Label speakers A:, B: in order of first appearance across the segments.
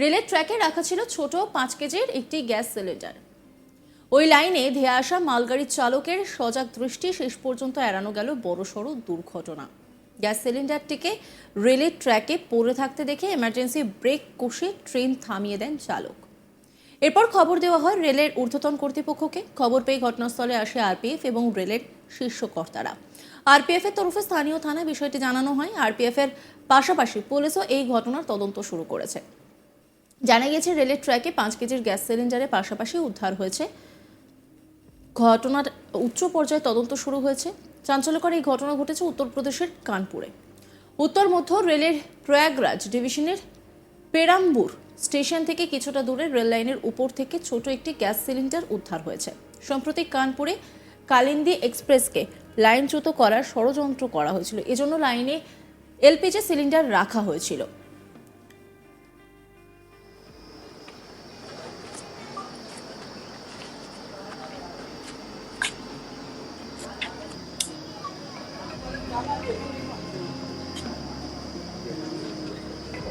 A: রেলের ট্র্যাকে রাখা ছিল ছোট পাঁচ কেজির একটি গ্যাস সিলিন্ডার। ওই লাইনে ধেয়ে আসা মালগাড়ির চালকের সজাগ দৃষ্টি শেষ পর্যন্ত এড়ানো গেল বড়সড় দুর্ঘটনা। গ্যাস সিলিন্ডারটিকে রেলের ট্র্যাকে পড়ে থাকতে দেখে এমার্জেন্সি ব্রেক কষে ট্রেন থামিয়ে দেন চালক। এরপর খবর দেওয়া হয় রেলের ঊর্ধ্বতন কর্তৃপক্ষকে। খবর পেয়ে ঘটনাস্থলে আসে আরপিএফ এবং রেলের শীর্ষ কর্তারা। আরপিএফ এর তরফে স্থানীয় থানায় বিষয়টি জানানো হয়। আরপিএফ এর পাশাপাশি পুলিশও এই ঘটনার তদন্ত শুরু করেছে। জানা গিয়েছে, রেলের ট্র্যাকে পাঁচ কেজির গ্যাস সিলিন্ডারের পাশাপাশি উদ্ধার হয়েছে। ঘটনার উচ্চ পর্যায়ে তদন্ত শুরু হয়েছে। চাঞ্চল্যকর এই ঘটনা ঘটেছে উত্তরপ্রদেশের কানপুরে। উত্তর মধ্য রেলের প্রয়াগরাজ ডিভিশনের পেরাম্বুর স্টেশন থেকে কিছুটা দূরে রেল লাইনের উপর থেকে ছোট একটি গ্যাস সিলিন্ডার উদ্ধার হয়েছে। সম্প্রতি কানপুরে কালিন্দি এক্সপ্রেসকে লাইনচ্যুত করার ষড়যন্ত্র করা হয়েছিল। এজন্য লাইনে এলপিজি সিলিন্ডার রাখা হয়েছিল।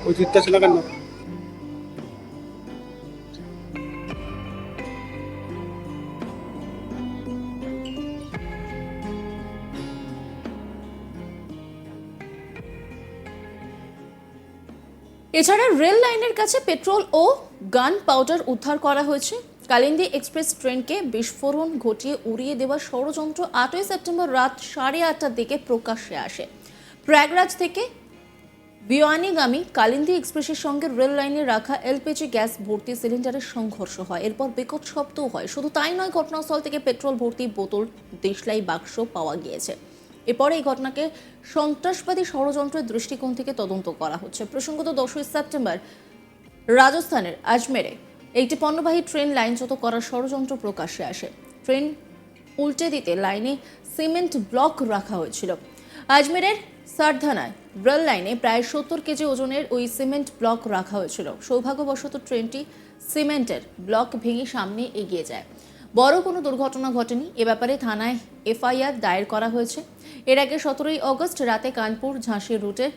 B: ওই চিৎকার ছিল কেন?
A: এছাড়া রেল লাইনের কাছে পেট্রোল ও গান পাউডার উদ্ধার করা হয়েছে। কালিন্দি এক্সপ্রেস ট্রেনকে বিস্ফোরণ ঘটিয়ে উড়িয়ে দেওয়া ষড়যন্ত্র আটই সেপ্টেম্বর রাত সাড়ে আটটার দিকে প্রকাশ্যে আসে। প্রয়াগরাজ থেকে বিওয়ানিগামী কালিন্দী এক্সপ্রেসের সঙ্গে রেল লাইনে রাখা এলপিজি গ্যাস ভর্তি সিলিন্ডারের সংঘর্ষ হয়। এরপর বিকট শব্দও হয়। শুধু তাই নয়, ঘটনাস্থল থেকে পেট্রোল ভর্তি বোতল, দেশলাই বাক্স পাওয়া গিয়েছে। এরপরে এই ঘটনাকে সন্ত্রাসবাদী ষড়যন্ত্রের দৃষ্টিকোণ থেকে তদন্ত করা হচ্ছে। প্রসঙ্গত, দশই সেপ্টেম্বর রাজস্থানের আজমেরে একটি পণ্যবাহী ট্রেন লাইনচ্যুত করার ষড়যন্ত্র প্রকাশ্যে আসে। ট্রেন উল্টে দিতে লাইনে সিমেন্ট ব্লক রাখা হয়েছিল। আজমেরের সারধানায় রেল লাইনে প্রায় সত্তর কেজি ওজনের ওই সিমেন্ট ব্লক রাখা হয়েছিল। সৌভাগ্যবশত ট্রেনটি সিমেন্টের ব্লক ভেঙে সামনে এগিয়ে যায়। বড় কোনো দুর্ঘটনা ঘটেনি, এ ব্যাপারে থানায় এফআইআর দায়ের করা হয়েছে। এর আগে সতেরোই অগস্ট রাতে কানপুর ঝাঁসি রুটে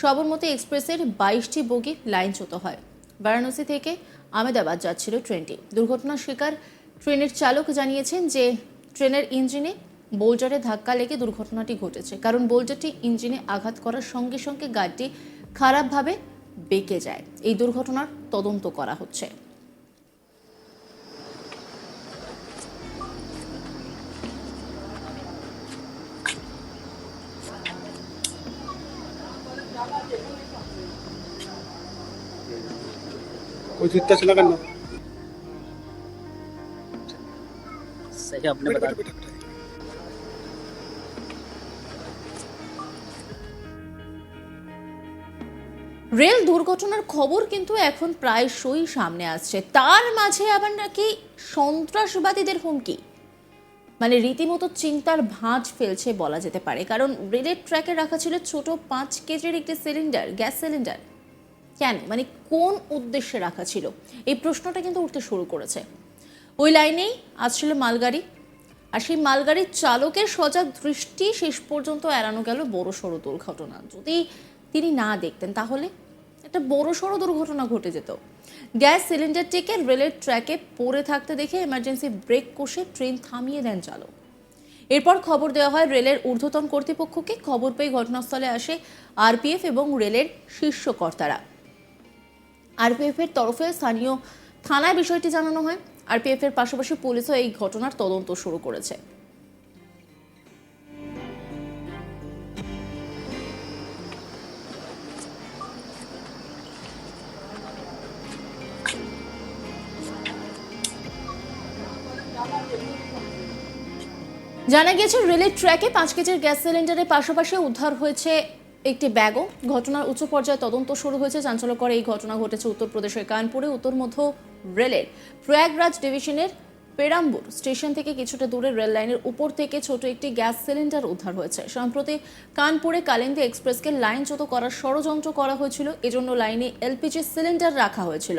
A: সবরমতী এক্সপ্রেসের বাইশটি বগি লাইনচ্যুত হয়। বারাণসী থেকে আমেদাবাদ যাচ্ছিল ট্রেনটি দুর্ঘটনার শিকার ট্রেনের চালক জানিয়েছেন যে, ট্রেনের ইঞ্জিনে বোল্টারে ধাক্কা লেগে দুর্ঘটনাটি ঘটেছে কারণ বোল্টারটি ইঞ্জিনে আঘাত করার সঙ্গে সঙ্গে গাড়িটি খারাপভাবে বেঁকে যায় এই দুর্ঘটনার তদন্ত করা হচ্ছে
B: ওই চিৎকার ছিল কেন
C: सही आपने बता
A: রেল দুর্ঘটনার খবর কিন্তু এখন প্রায়শই সামনে আসছে। তার মাঝে আবার নাকি সন্ত্রাসবাদীদের হুমকি। মানে রীতিমতো চিন্তার ভাঁজ ফেলছে বলা যেতে পারে। কারণ রেলের ট্র্যাকে রাখা ছিল ছোট পাঁচ কেজির একটি সিলিন্ডার, গ্যাস সিলিন্ডার। কেন? মানে কোন উদ্দেশ্যে রাখা ছিল? এই প্রশ্নটা কিন্তু উঠতে শুরু করেছে। ওই লাইনেই আসছিল মালগাড়ি। আর সেই মালগাড়ির চালকের সজাগ দৃষ্টি শেষ পর্যন্ত এড়ানো গেল বড় সড়ো দুর্ঘটনা। যদি তিনি না দেখতেন, তাহলে একটা বড় সড়ো দুর্ঘটনা ঘটে যেত। গ্যাস সিলিন্ডারটিকে রেলের ট্র্যাকে পড়ে থাকতে দেখে এমার্জেন্সি ব্রেক কষে ট্রেন থামিয়ে দেন চালক। এরপর খবর দেওয়া হয়, রেলের ঊর্ধ্বতন কর্তৃপক্ষকে খবর পেয়ে ঘটনাস্থলে আসে আরপিএফ এবং রেলের শীর্ষ কর্তারা। আরপিএফ এর তরফে স্থানীয় থানায় বিষয়টি জানানো হয়। আরপিএফ এর পাশাপাশি পুলিশও এই ঘটনার তদন্ত শুরু করেছে। জানা গিয়েছে, রেলের ট্র্যাকে পাঁচ কেজির গ্যাস সিলিন্ডারের পাশাপাশি উদ্ধার হয়েছে একটি ব্যাগও। ঘটনার উচ্চ পর্যায়ে তদন্ত শুরু হয়েছে। চাঞ্চল্যকর এই ঘটনা ঘটেছে উত্তরপ্রদেশের কানপুরে, উত্তর মধ্য রেলের প্রয়াগরাজ ডিভিশনের পেরাম্বুর স্টেশন থেকে কিছুটা দূরে রেল লাইনের উপর থেকে ছোট একটি গ্যাস সিলিন্ডার উদ্ধার হয়েছে। সম্প্রতি কানপুরে কালিন্দী এক্সপ্রেসকে লাইনচ্যুত করার ষড়যন্ত্র করা হয়েছিল। এজন্য লাইনে এলপিজি সিলিন্ডার রাখা হয়েছিল।